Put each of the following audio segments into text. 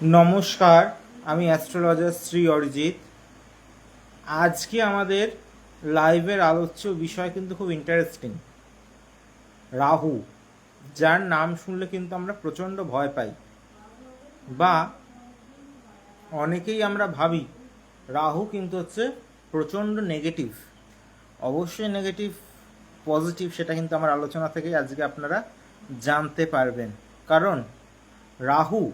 নমস্কার, আমি অ্যাস্ট্রোলজার শ্রী অরিজিৎ। আজকে আমাদের লাইভের আলোচ্য বিষয় কিন্তু খুব ইন্টারেস্টিং রাহু, যার নাম শুনলে কিন্তু আমরা প্রচণ্ড ভয় পাই। বা অনেকেই আমরা ভাবি, রাহু কিন্তু হচ্ছে প্রচণ্ড নেগেটিভ অবশ্যই নেগেটিভ পজিটিভ সেটা কিন্তু আমার আলোচনা থেকে আজকে আপনারা জানতে পারবেন। কারণ রাহু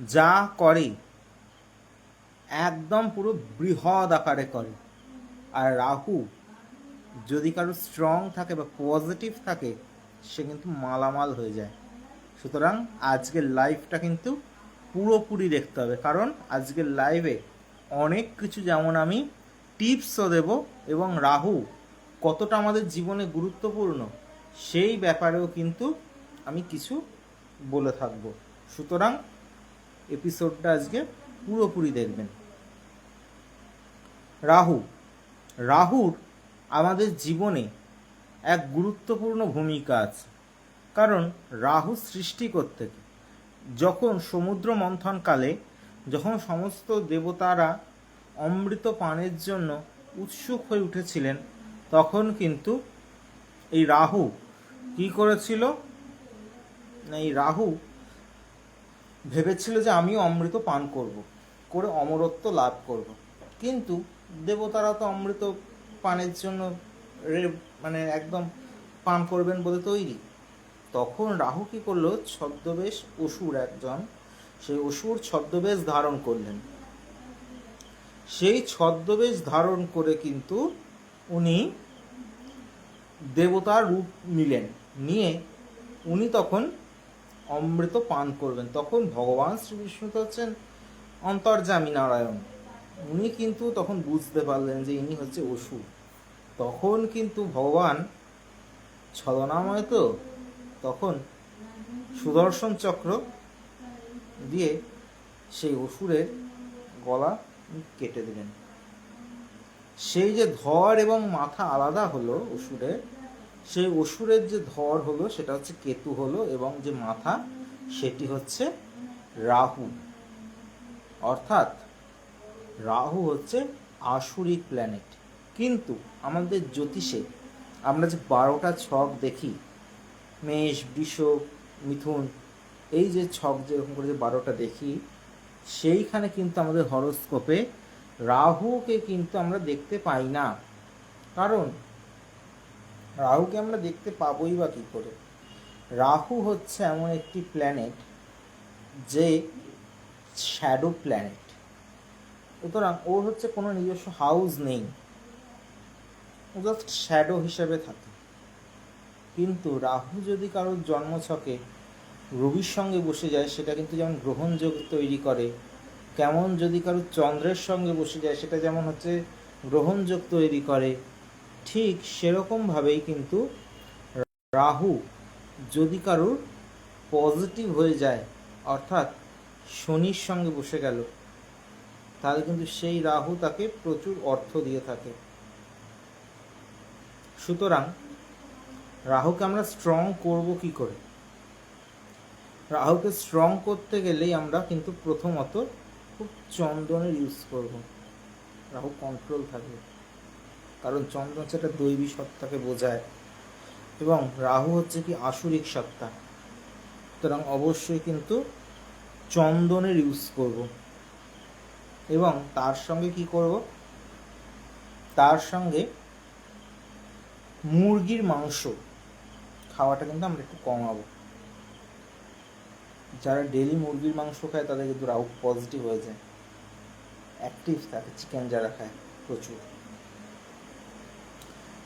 যা করে, একদম পুরো বৃহৎ আকারে করে। আর রাহু, যদি কারও স্ট্রং থাকে বা পজিটিভ থাকে, সে কিন্তু মালামাল হয়ে যায়। সুতরাং আজকের লাইভটা কিন্তু পুরোপুরি দেখতে হবে। কারণ আজকের লাইভে অনেক কিছু যেমন আমি টিপসও দেব এবং রাহু কতটা আমাদের জীবনে গুরুত্বপূর্ণ, সেই ব্যাপারেও কিন্তু আমি কিছু বলে থাকব। সুতরাং এপিসোডটা আজকে পুরোপুরি দেখবেন। রাহু, রাহুর আমাদের জীবনে এক গুরুত্বপূর্ণ ভূমিকা আছে। কারণ রাহু সৃষ্টি করতে যখন সমুদ্র মন্থনকালে যখন সমস্ত দেবতারা অমৃত পানের জন্য উৎসুক হয়ে উঠেছিলেন, তখন কিন্তু এই রাহু কি করেছিল? এই রাহু ভেবেছিল যে আমিও অমৃত পান করব, করে অমরত্ব লাভ করব। কিন্তু দেবতারা তো অমৃত পানের জন্য মানে একদম পান করবেন বলে তৈরি। তখন রাহু কি করল, ছদ্মবেশ অসুর একজন, সেই অসুর ছদ্মবেশ ধারণ করলেন। সেই ছদ্মবেশ ধারণ করে কিন্তু উনি দেবতার রূপ নিলেন। নিয়ে উনি তখন অমৃত পান করবেন। তখন ভগবান শ্রী বিষ্ণু তো হচ্ছেন অন্তর্যামী নারায়ণ উনি কিন্তু তখন বুঝতে পারলেন যে ইনি হচ্ছে অসুর। তখন কিন্তু ভগবান ছলনাময় তো, তখন সুদর্শন চক্র দিয়ে সেই অসুরের গলা কেটে দিলেন। সেই যে ধর এবং মাথা আলাদা হলো অসুরের সেই অসুরের যে ধর হলো, সেটা হচ্ছে কেতু হলো এবং যে মাথা, সেটি হচ্ছে রাহু। অর্থাৎ রাহু হচ্ছে আসুরিক প্ল্যানেট কিন্তু আমাদের জ্যোতিষে আমরা যে বারোটা ছক দেখি, মেষ, বৃষ, মিথুন, এই যে ছক যেরকম করে যে বারোটা দেখি, সেইখানে কিন্তু আমাদের হরস্কোপে রাহুকে কিন্তু আমরা দেখতে পাই না। কারণ রাহুকে আমরা দেখতে পাবোই বা কী করে? রাহু হচ্ছে এমন একটি প্ল্যানেট যে শ্যাডো প্ল্যানেট সুতরাং ওর হচ্ছে কোনো নিজস্ব হাউস নেই। ও জাস্ট শ্যাডো হিসেবে থাকে। কিন্তু রাহু যদি কারোর জন্মছকে রবির সঙ্গে বসে যায়, সেটা কিন্তু যেমন গ্রহণযোগ তৈরি করে, কেমন যদি কারও চন্দ্রের সঙ্গে বসে যায়, সেটা যেমন হচ্ছে গ্রহণযোগ তৈরি করে ঠিক সেরকমভাবেই কিন্তু রাহু যদি কারোর পজিটিভ হয়ে যায়, অর্থাৎ শনির সঙ্গে বসে গেল, তাহলে কিন্তু সেই রাহু তাকে প্রচুর অর্থ দিয়ে থাকে। সুতরাং রাহুকে আমরা স্ট্রং করব কি করে? রাহুকে স্ট্রং করতে গেলেই আমরা কিন্তু প্রথমত খুব চন্দনের ইউজ করব। রাহু কন্ট্রোল থাকবে। কারণ চন্দন সেটা দৈবী সত্তাকে বোঝায়। এবং রাহু হচ্ছে কি আসুরিক সত্তা। সুতরাং অবশ্যই কিন্তু চন্দনের ইউজ করব। এবং তার সঙ্গে কি করব? তার সঙ্গে মুরগির মাংস খাওয়াটা কিন্তু আমরা একটু কমাবো। যারা ডেলি মুরগির মাংস খায়, তাদের কিন্তু রাহু পজিটিভ হয়ে যায়। অ্যাক্টিভ থাকে চিকেন যারা খায়, প্রচুর।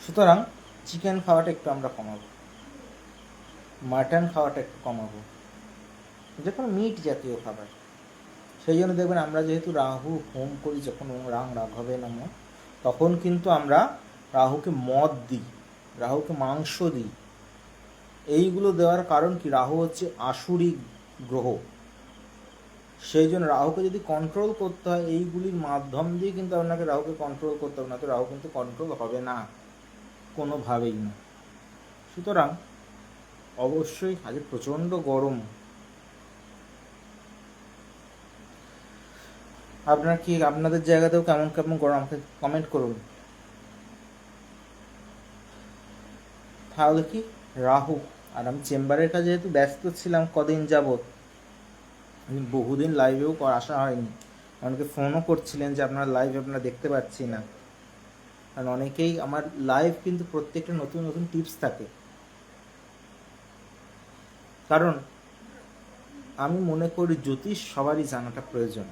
সুতরাং চিকেন খাওয়াটা একটু আমরা কমাবো। মাটন খাওয়াটা একটু কমাবো। যে কোনো মিট জাতীয় খাবার। সেই জন্য দেখবেন আমরা যেহেতু রাহু হোম করি, যখন রাং রাঘবে নাম, তখন কিন্তু আমরা রাহুকে মদ দিই, রাহুকে মাংস দিই। এইগুলো দেওয়ার কারণ কি? রাহু হচ্ছে আসুরিক গ্রহ। সেই জন্য রাহুকে যদি কন্ট্রোল করতে হয়, এইগুলির মাধ্যম দিয়ে কিন্তু আপনাকে রাহুকে কন্ট্রোল করতে হবে, না তো রাহু কিন্তু কন্ট্রোল হবে না। কোনোভাবেই না। সুতরাং অবশ্যই আজ প্রচণ্ড গরম। আপনার কি আপনাদের জায়গাতেও কেমন কেমন গরম? আমাকে কমেন্ট করুন। তাহলে কি? রাহু। আর আমি চেম্বারের কাজে যেহেতু ব্যস্ত ছিলাম, কদিন যাবৎ। বহুদিন লাইভেও আসা হয়নি। অনেকে ফোনও করছিলেন যে আপনার লাইভ আপনারা দেখতে পাচ্ছি না। কারণ অনেকেই আমার লাইভ কিন্তু প্রত্যেকটা নতুন নতুন টিপস থাকে। কারণ আমি মনে করি জ্যোতিষ সবারই জানাটা প্রয়োজন।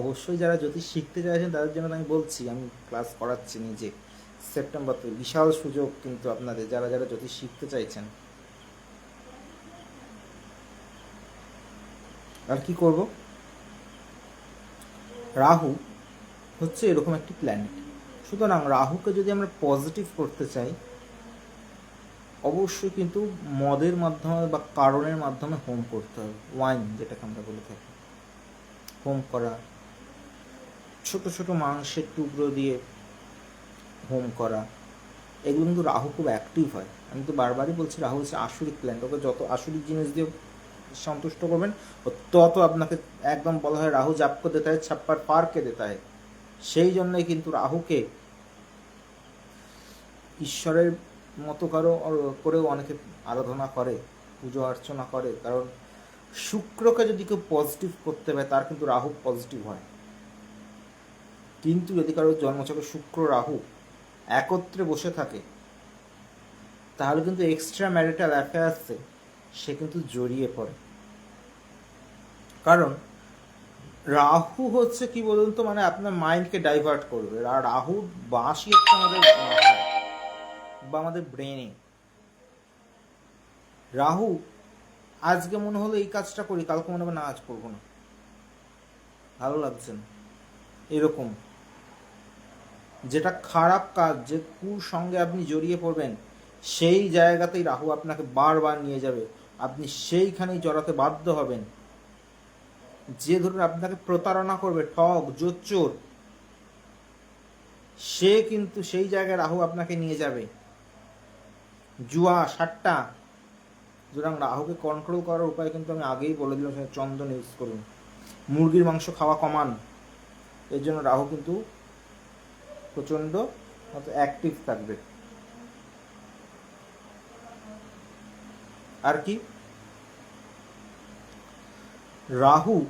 অবশ্যই যারা জ্যোতিষ শিখতে চাইছেন, তাদের জন্য আমি বলছি, আমি ক্লাস করাচ্ছি নিজে সেপ্টেম্বর থেকে বিশাল সুযোগ কিন্তু আপনাদের, যারা যারা জ্যোতিষ শিখতে চাইছেন। আর কি করব? রাহু হচ্ছে এরকম একটি প্ল্যানেট সুতরাং রাহুকে যদি আমরা পজিটিভ করতে চাই, অবশ্যই কিন্তু মদের মাধ্যমে বা কারণের মাধ্যমে হোম করতে হবে। ওয়াইন যেটাকে আমরা বলে থাকি। হোম করা। ছোট ছোট মাংসের টুকরো দিয়ে হোম করা। এগুলো কিন্তু রাহু খুব অ্যাক্টিভ হয়। আমি তো বারবারই বলছি, রাহু হচ্ছে আসুরিক প্ল্যান্ট ওকে যত আসুরিক জিনিস দিয়ে সন্তুষ্ট করবেন তত আপনাকে একদম বলা হয় রাহু জাপকো দেতা হয়, ছাপ্পার পারকে দেতা হয়। সেই জন্যই কিন্তু রাহুকে ঈশ্বরের মতো কারও করেও অনেকে আরাধনা করে, পুজো অর্চনা করে। কারণ শুক্রকে যদি কেউ পজিটিভ করতে পারে, তার কিন্তু রাহু পজিটিভ হয়। কিন্তু যদি কারও জন্মচক্রে শুক্র, রাহু একত্রে বসে থাকে, তাহলে কিন্তু এক্সট্রা ম্যারিটাল অ্যাফেয়ার্সে সে কিন্তু জড়িয়ে পড়ে। কারণ রাহু হচ্ছে কি বলুন তো মানে আপনার মাইন্ডকে ডাইভার্ট করবে। আর রাহু বাঁশি হচ্ছে আমাদের বা আমাদের ব্রেনে রাহু, আজকে মনে হলো এই কাজটা করি, কালকে মনে হবে না, আজ করব না। ভালো লাগছে না। এরকম। যেটা খারাপ কাজ, যে কুর সঙ্গে আপনি জড়িয়ে পড়বেন, সেই জায়গাতেই রাহু আপনাকে বারবার নিয়ে যাবে। আপনি সেইখানেই জড়াতে বাধ্য হবেন। যে ধরুন আপনাকে প্রতারণা করবে ঠক জোচ্চোর, সে কিন্তু সেই জায়গায় রাহু আপনাকে নিয়ে যাবে। জুয়া, সাট্টা। সুতরাং রাহুকে কন্ট্রোল করার উপায় কিন্তু আমি আগেই বলে দিলাম চন্দন ইউজ করুন। মুরগির মাংস খাওয়া কমান। এর জন্য রাহু কিন্তু প্রচণ্ড অ্যাক্টিভ থাকবে। আর কি? রাহু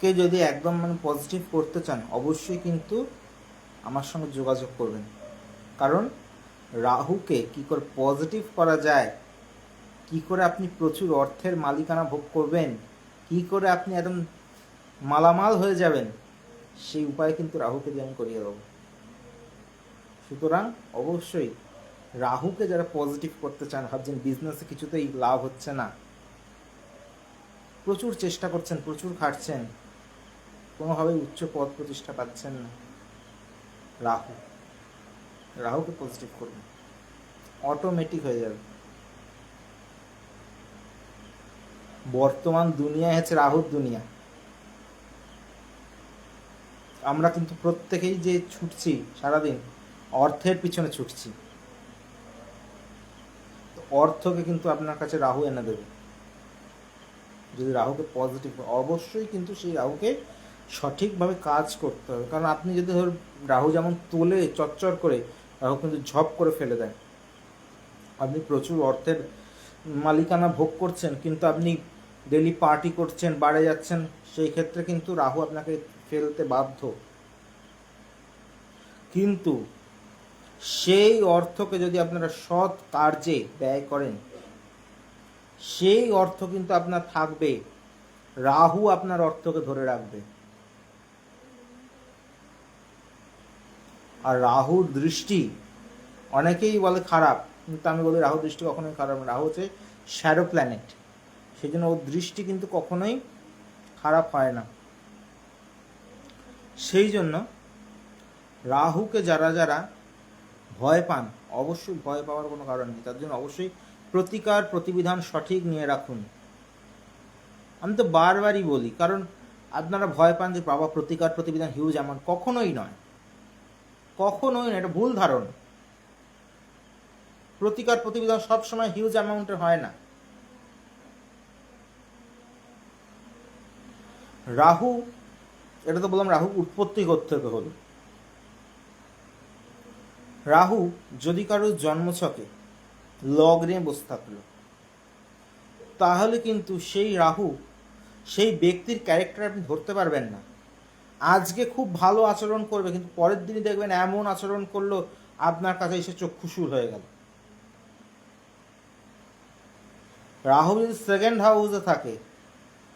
কে যদি একদম মানে পজিটিভ করতে চান, অবশ্যই কিন্তু আমার সঙ্গে যোগাযোগ করবেন। কারণ রাহুকে কি করে পজিটিভ করা যায়, কি করে আপনি প্রচুর অর্থের মালিকানা ভোগ করবেন, কি করে আপনি একদম মালামাল হয়ে যাবেন, সেই উপায় কিন্তু রাহুকে দিয়ে আমি করিয়ে দেবো। সুতরাং অবশ্যই রাহুকে যারা পজিটিভ করতে চান, ভাবছেন বিজনেসে কিছুতেই লাভ হচ্ছে না প্রচুর চেষ্টা করছেন, প্রচুর খাটছেন। কোনোভাবেই উচ্চ পদ প্রতিষ্ঠা পাচ্ছেন না। রাহু। রাহুকে পজিটিভ করুন। অটোমেটিক হয়ে যাবে। বর্তমান দুনিয়া হচ্ছে রাহুর দুনিয়া। আমরা কিন্তু প্রত্যেকেই যে ছুটছি সারাদিন, অর্থের পিছনে ছুটছি। অর্থকে কিন্তু আপনার কাছে রাহু এনে দেবে। যদি রাহুকে পজিটিভ অবশ্যই কিন্তু সেই রাহুকে সঠিকভাবে কাজ করতে হবে। কারণ আপনি যদি ধর রাহু যেমন তোলে, চচ্চর করে, রাহু কিন্তু ঝপ করে ফেলে দেয়। আপনি প্রচুর অর্থের মালিকানা ভোগ করছেন, কিন্তু আপনি ডেলি পার্টি করছেন, বাড়ে যাচ্ছেন, সেই ক্ষেত্রে কিন্তু রাহু আপনাকে ফেলতে বাধ্য। কিন্তু সেই অর্থকে যদি আপনারা সৎ কার্যে ব্যয় করেন সেই অর্থ কিন্তু আপনার থাকবে। রাহু আপনার অর্থকে ধরে রাখবে। আর রাহুর দৃষ্টি অনেকেই বলে খারাপ, কিন্তু আমি বলি রাহু দৃষ্টি কখনোই খারাপ রাহু হচ্ছে শ্যারো প্ল্যানেট সেই জন্য ওর দৃষ্টি কিন্তু কখনোই খারাপ হয় না। সেই জন্য রাহুকে যারা যারা ভয় পান, অবশ্যই ভয় পাওয়ার কোনো কারণ নেই। তার জন্য অবশ্যই প্রতিকার প্রতিবিধান সঠিক নিয়ে রাখুন। আমি তো বারবারই বলি, কারণ আপনারা ভয় পান যে, বাবা, প্রতিকার প্রতিবিধান হিউজ অ্যামাউন্ট কখনোই নয়। কখনোই নয়, এটা ভুল ধারণ। প্রতিকার প্রতিবিধান সবসময় হিউজ অ্যামাউন্টের হয় না। রাহু, এটা তো বললাম রাহু উৎপত্তি থেকে হলো। রাহু যদি কারোর জন্মছকে লগ্নে বসে থাকল। তাহলে কিন্তু সেই রাহু, সেই ব্যক্তির ক্যারেক্টার আপনি ধরতে পারবেন না। আজকে খুব ভালো আচরণ করবে, কিন্তু পরের দিনই দেখবেন এমন আচরণ করল, আপনার কাছে এসে চক্ষুসুর হয়ে গেল। রাহু যদি সেকেন্ড হাউসে থাকে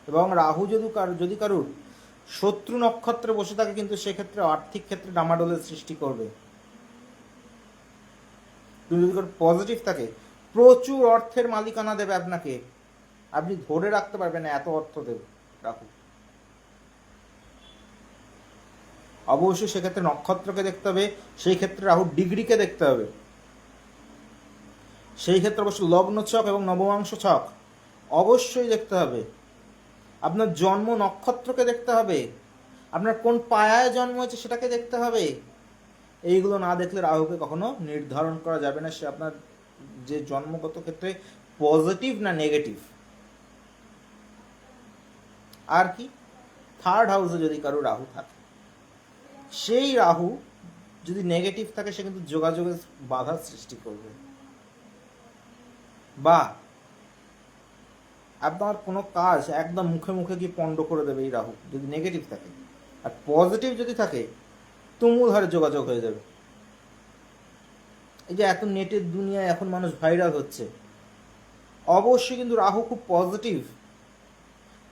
এবং রাহু যদি কারও, যদি কারুর শত্রু নক্ষত্রে বসে থাকে, কিন্তু সেক্ষেত্রে আর্থিক ক্ষেত্রে ডামাডোলের সৃষ্টি করবে। তুমি যদি পজিটিভ থাকে, প্রচুর অর্থের মালিকানা দেবে আপনাকে। আপনি ধরে রাখতে পারবেন না, এত অর্থ দেবে। রাহু অবশ্যই সেক্ষেত্রে নক্ষত্রকে দেখতে হবে, সেই ক্ষেত্রে রাহুর ডিগ্রিকে দেখতে হবে। সেই ক্ষেত্রে অবশ্যই লগ্ন ছক এবং নবমাংশ ছক অবশ্যই দেখতে হবে। আপনার জন্ম নক্ষত্রকে দেখতে হবে। আপনার কোন পায়ায় জন্ম হয়েছে সেটাকে দেখতে হবে। এইগুলো না দেখলে রাহুকে কখনো নির্ধারণ করা যাবে না। সে আপনার যে জন্মগত ক্ষেত্রে পজিটিভ না নেগেটিভ আর কি? থার্ড হাউসে যদি কারও রাহু থাকে, সেই রাহু যদি নেগেটিভ থাকে, সে কিন্তু যোগাযোগের বাধার সৃষ্টি করবে। বা আপনার কোনো কাজ একদম মুখে মুখে গিয়ে পণ্ড করে দেবে এই রাহু, যদি নেগেটিভ থাকে। আর পজিটিভ যদি থাকে তুমুল হারে যোগাযোগ হয়ে যাবে। এই যে এত নেটের দুনিয়ায় এখন মানুষ ভাইরাল হচ্ছে। অবশ্যই কিন্তু রাহু খুব পজিটিভ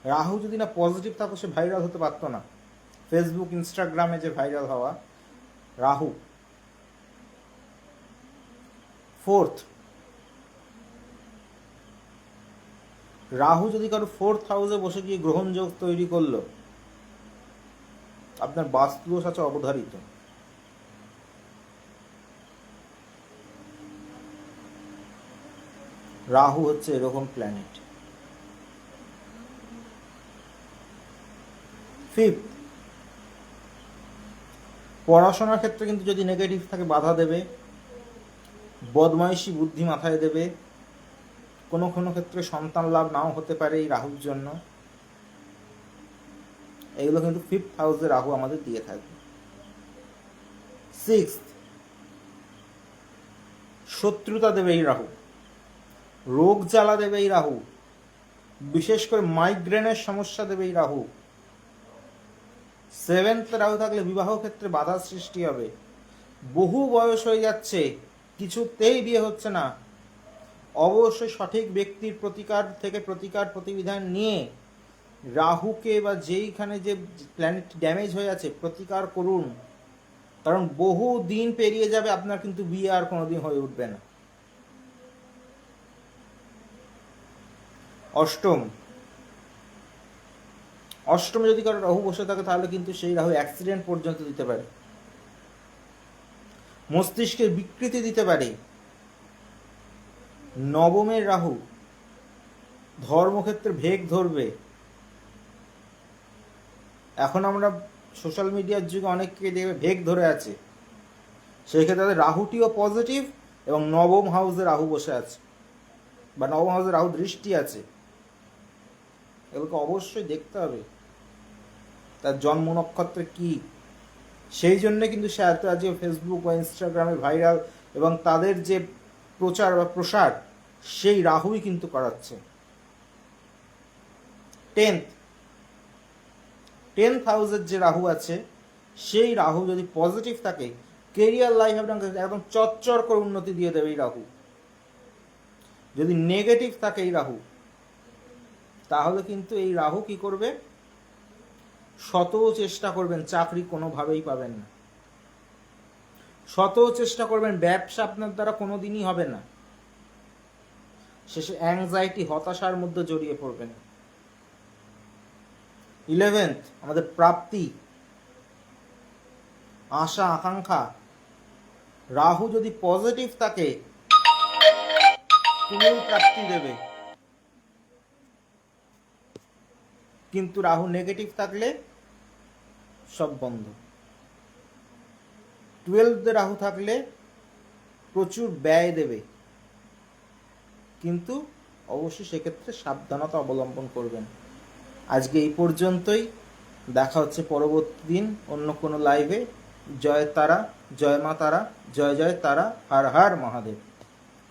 রাহু যদি না পজিটিভ থাকতো সে ভাইরাল হতে পারতো না। ফেসবুক ইনস্টাগ্রামে যে ভাইরাল হওয়া, রাহু। ফোর্থ রাহু যদি কারও ফোর্থ হাউসে বসে গিয়ে গ্রহণযোগ তৈরি করল আপনার বাস্তুদোষ আছে অবধারিত। রাহু হচ্ছে এরকম প্ল্যানেট ফিফথ পড়াশোনার ক্ষেত্রে কিন্তু যদি নেগেটিভ থাকে বাধা দেবে, বদমাইশি বুদ্ধি মাথায় দেবে, কোনো কোনো ক্ষেত্রে সন্তান লাভ নাও হতে পারে এই রাহুর জন্য। এগুলো কিন্তু ফিফথ হাউসে রাহু আমাদের দিয়ে থাকবে সিক্স শত্রুতা দেবে এই রাহু। রোগ জ্বালা দেবে এই রাহু। বিশেষ করে মাইগ্রেনের সমস্যা দেবে এই রাহু। সেভেন্থ রাহু থাকলে বিবাহ ক্ষেত্রে বাধা সৃষ্টি হবে। বহু বয়স হয়ে যাচ্ছে, কিছুতেই বিয়ে হচ্ছে না। অবশ্যই সঠিক ব্যক্তির প্রতিকার থেকে প্রতিকার প্রতিবিধান নিয়ে রাহুকে বা যেইখানে যে প্ল্যানেট ড্যামেজ হয়ে আছে, প্রতিকার করুন। কারণ বহু দিন পেরিয়ে যাবে, আপনার কিন্তু বিয়ে আর কোনোদিন হয়ে উঠবে না। অষ্টম। অষ্টমে যদি কারও রাহু বসে থাকে, তাহলে কিন্তু সেই রাহু অ্যাক্সিডেন্ট পর্যন্ত দিতে পারে। মস্তিষ্কের বিকৃতি দিতে পারে। নবমের রাহু ধর্মক্ষেত্রে ভেগ ধরবে। এখন আমরা সোশ্যাল মিডিয়ার যুগে অনেককে দেখবে ভেগ ধরে আছে। সেই ক্ষেত্রে তাদের রাহুটিও পজিটিভ এবং নবম হাউসে রাহু বসে আছে বা নবম হাউসে রাহু দৃষ্টি আছে। এগুলোকে অবশ্যই দেখতে হবে। তার জন্ম নক্ষত্রে কি? সেই জন্যে কিন্তু সে এত আজকে ফেসবুক বা ইনস্টাগ্রামে ভাইরাল এবং তাদের যে প্রচার বা প্রসার, সেই রাহুই কিন্তু করাচ্ছে। টেন্থ টেন্থ হাউসের যে রাহু আছে, সেই রাহু যদি পজিটিভ থাকে কেরিয়ার লাইফ আপনাকে একদম চচ্চর করে উন্নতি দিয়ে দেবে এই রাহু। যদি নেগেটিভ থাকে এই রাহু, তাহলে কিন্তু এই রাহু কি করবে? শত চেষ্টা করবেন, চাকরি কোনোভাবেই পাবেন না। শত চেষ্টা করবেন, ব্যবসা আপনার দ্বারা কোনোদিনই হবে না। শেষে অ্যাংজাইটি হতাশার মধ্যে জড়িয়ে পড়বেন। ইলেভেন্থ আমাদের প্রাপ্তি। আশা, আকাঙ্ক্ষা। রাহু যদি পজিটিভ থাকে, তুমিও প্রাপ্তি দেবে। কিন্তু রাহু নেগেটিভ থাকলে, সব বন্ধ। টুয়েলভে রাহু থাকলে, প্রচুর ব্যয় দেবে। কিন্তু, অবশ্যই সেক্ষেত্রে সাবধানতা অবলম্বন করবেন। আজকে এই পর্যন্তই। দেখা হচ্ছে পরবর্তী দিন অন্য কোনো লাইভে জয় তারা, জয় মা তারা, জয় জয় তারা, হার হার মহাদেব।